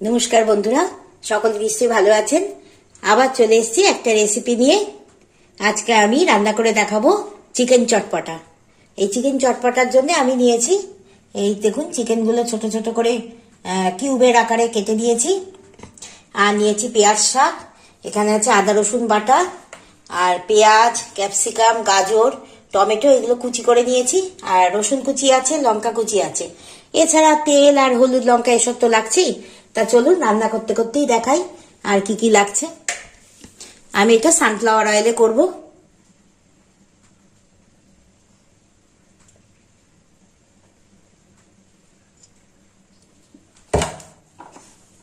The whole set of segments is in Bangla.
নমস্কার বন্ধুরা, সকল নিশ্চয়ই ভালো আছেন? আবার চলে এসেছি একটা রেসিপি নিয়ে। আজকে আমি রান্না করে দেখাবো চিকেন চটপটা। এই চিকেন চটপটার জন্য আমি নিয়েছি, এই দেখুন চিকেনগুলো ছোট ছোট করে কিউবের আকারে কেটে নিয়েছি। আর নিয়েছি পেঁয়াজ শাক, এখানে আছে আদা, রসুন বাটা, আর পেঁয়াজ ক্যাপসিকাম গাজর, টমেটো, এগুলো কুচি করে নিয়েছি। আর রসুন কুচি আছে, লঙ্কা কুচি আছে। এছাড়া তেল আর হলুদ লঙ্কা এসব তো লাগছেই। তা চলুন রান্না করতে করতেই দেখাই আর কি কি লাগছে। আমি এটা সানফ্লাওয়ার অয়েলে করব।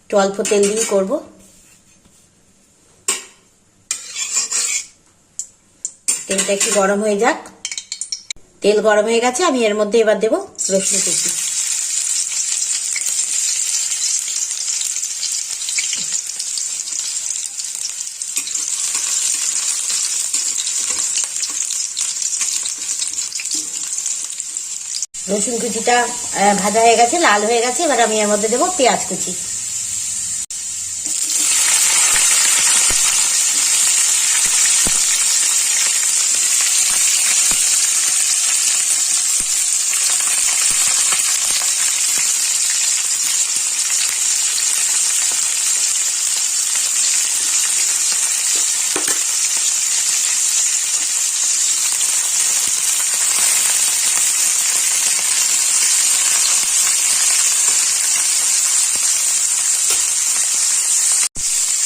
অল্প তেল দিয়ে করব। তেলটা একটু গরম হয়ে যাক। তেল গরম হয়ে গেছে, আমি এর মধ্যে এবার দেবো রসুন কুচি। রসুন কুচিটা ভাজা হয়ে গেছে, লাল হয়ে গেছে, এবার আমি এর মধ্যে দেবো পেঁয়াজ কুচি।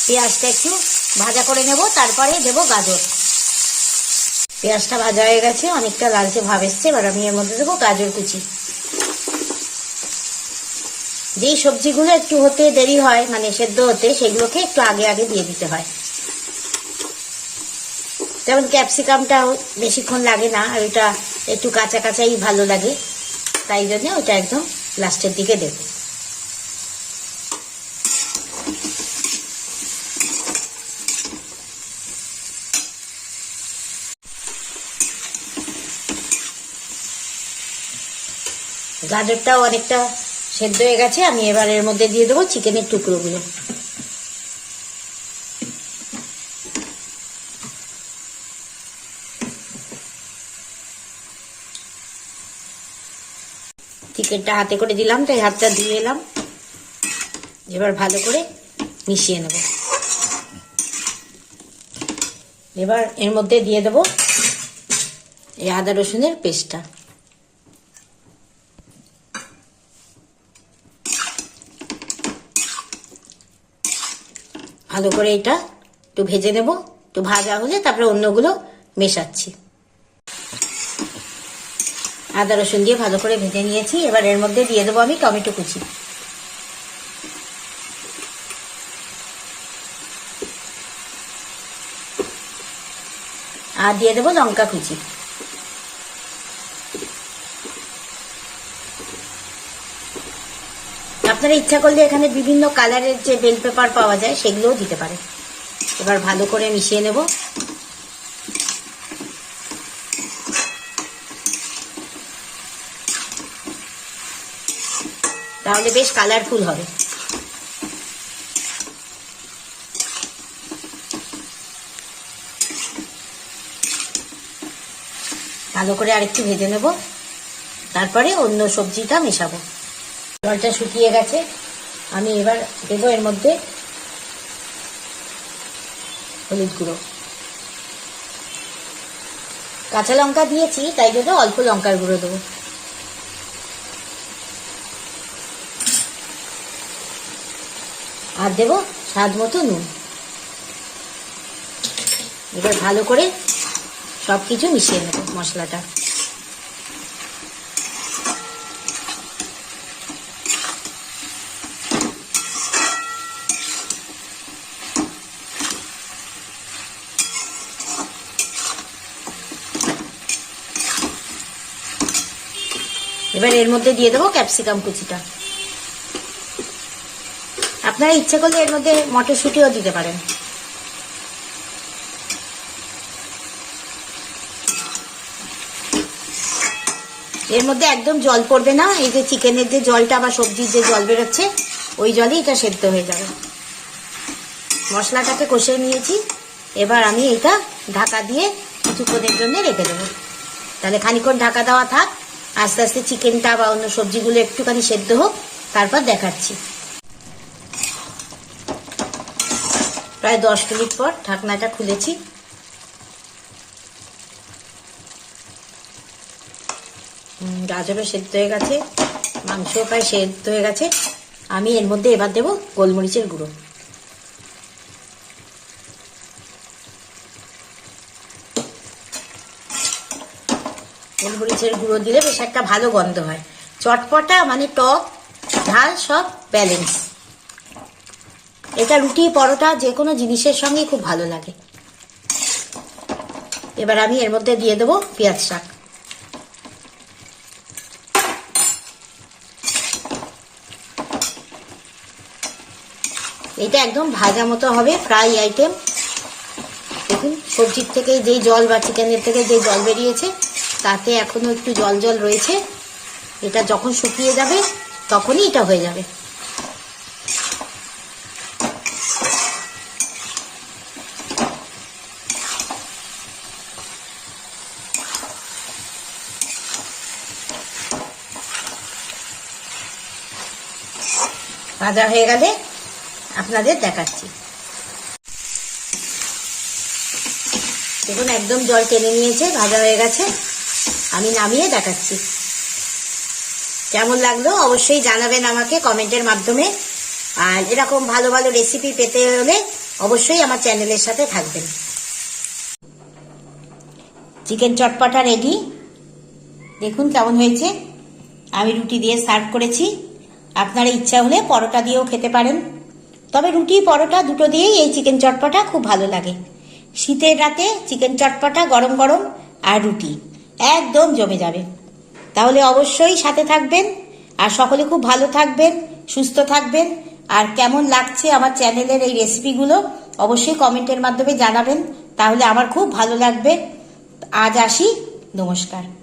পেঁয়াজটা একটু ভাজা করে নেব, তারপরে দেব গাজর। পেঁয়াজটা ভাজা হয়ে গেছে, অনেকটা লালচে ভাব এসছে, এবার আমি এর মধ্যে দেবো গাজর কুচি। যেই সবজিগুলো একটু হতে দেরি হয় মানে সেদ্ধ হতে, সেগুলোকে একটু আগে আগে দিয়ে দিতে হয়। যেমন ক্যাপসিকামটা বেশিক্ষণ লাগে না, আর ওটা একটু কাঁচা কাঁচাই ভালো লাগে, তাই জন্য ওটা একদম লাস্টের দিকে দেবো। গাজরটাও অনেকটা সেদ্ধ হয়ে গেছে, আমি এবার এর মধ্যে দিয়ে দেবো চিকেনের টুকরোগুলো। চিকেনটা হাতে করে দিলাম, তাই হাতটা ধুয়ে এলাম। এবার ভালো করে মিশিয়ে নেব। এবার এর মধ্যে দিয়ে দেবো এই আদা রসুনের পেস্টটা। ভালো করে এটা একটু ভেজে নেব, একটু ভাজা হলে তারপরে অন্যগুলো মেশাচ্ছি। আদা, রসুন দিয়ে ভালো করে ভেজে নিয়েছি। এবার এর মধ্যে দিয়ে দেবো আমি টমেটো কুচি। আর দিয়ে দেবো লঙ্কা কুচি। আপনারা ইচ্ছা করলে এখানে বিভিন্ন কালারের যে বেল পেপার পাওয়া যায়, সেগুলোও দিতে পারে এবার ভালো করে মিশিয়ে নেব। তাহলে বেশ কালারফুল হবে। ভালো করে আরেকটু ভেজে নেব। তারপরে অন্য সবজিটা মেশাবো। জলটা শুকিয়ে গেছে। আমি এবার দেবো এর মধ্যে হলুদ গুঁড়ো। কাঁচা লঙ্কা দিয়েছি, তাই জন্য অল্প লঙ্কার গুঁড়ো দেবো। আর দেবো স্বাদ মতো নুন। এবার ভালো করে সব কিছু মিশিয়ে নেব মশলাটা। এবার এর মধ্যে দিয়ে দেবো ক্যাপসিকাম কুচিটা। আপনারা ইচ্ছে করলে এর মধ্যে মটরশুঁটিও দিতে পারেন। এর মধ্যে একদম জল পড়বে না, এই যে চিকেনের যে জলটা বা সবজির যে জল বেরোচ্ছে, ওই জলেই এটা সেদ্ধ হয়ে যাবে। মশলাটাকে কষে নিয়েছি, এবার আমি এটা ঢাকা দিয়ে কিছুক্ষণের জন্য রেখে দেবো। তাহলে খানিক্ষণ ঢাকা দেওয়া থাক আস্তে আস্তে চিকেনটা বা অন্য সবজিগুলো একটুখানি সেদ্ধ হোক, তারপর দেখাচ্ছি। প্রায় দশ মিনিট পর ঢাকনাটা খুলেছি। গাজরও সেদ্ধ হয়ে গেছে, মাংসও প্রায় সেদ্ধ হয়ে গেছে। আমি এর মধ্যে এবার দেবো গোলমরিচের গুঁড়ো। গোলমরিচের গুঁড়ো দিলে বেশ একটা ভালো গন্ধ হয়। চটপটা মানে টক, ঝাল সব ব্যালেন্স এটা রুটি, পরোটা যে কোনো জিনিসের সঙ্গে খুব ভালো লাগে। এবার আমি এর মধ্যে দিয়ে দেবো পেঁয়াজ শাক। এটা একদম ভাজা মতো হবে ফ্রাই আইটেম দেখুন, সবজির থেকে যেই জল বা চিকেনের থেকে যে জল বেরিয়েছে তাতে এখনও একটু জল জল রয়েছে। এটা যখন শুকিয়ে যাবে, তখনই এটা হয়ে যাবে। ভাজা হয়ে গেলে আপনাদের দেখাচ্ছি। দেখুন, একদম জল টেনে নিয়েছে, ভাজা হয়ে গেছে। আমি নামিয়ে দেখাচ্ছি। কেমন লাগল অবশ্যই জানাবেন আমাকে কমেন্টের মাধ্যমে। আর এরকম ভালো ভালো রেসিপি পেতে হলে অবশ্যই আমার চ্যানেলের সাথে থাকবেন। চিকেন চটপটা রেডি দেখুন কেমন হয়েছে। আমি রুটি দিয়ে সার্ভ করেছি। আপনারা ইচ্ছা হলে পরোটা দিয়েও খেতে পারেন। তবে রুটি, পরোটা দুটো দিয়েই এই চিকেন চটপটা খুব ভালো লাগে। শীতের রাতে চিকেন চটপটা গরম গরম আর রুটি। একদম জমে যাবে। তাহলে অবশ্যই সাথে থাকবেন, আর সকলে খুব ভালো থাকবেন, সুস্থ থাকবেন, আর কেমন লাগছে আমার চ্যানেলের এই রেসিপিগুলো অবশ্যই কমেন্টের মাধ্যমে জানাবেন, তাহলে আমার খুব ভালো লাগবে। আজ আসি, নমস্কার।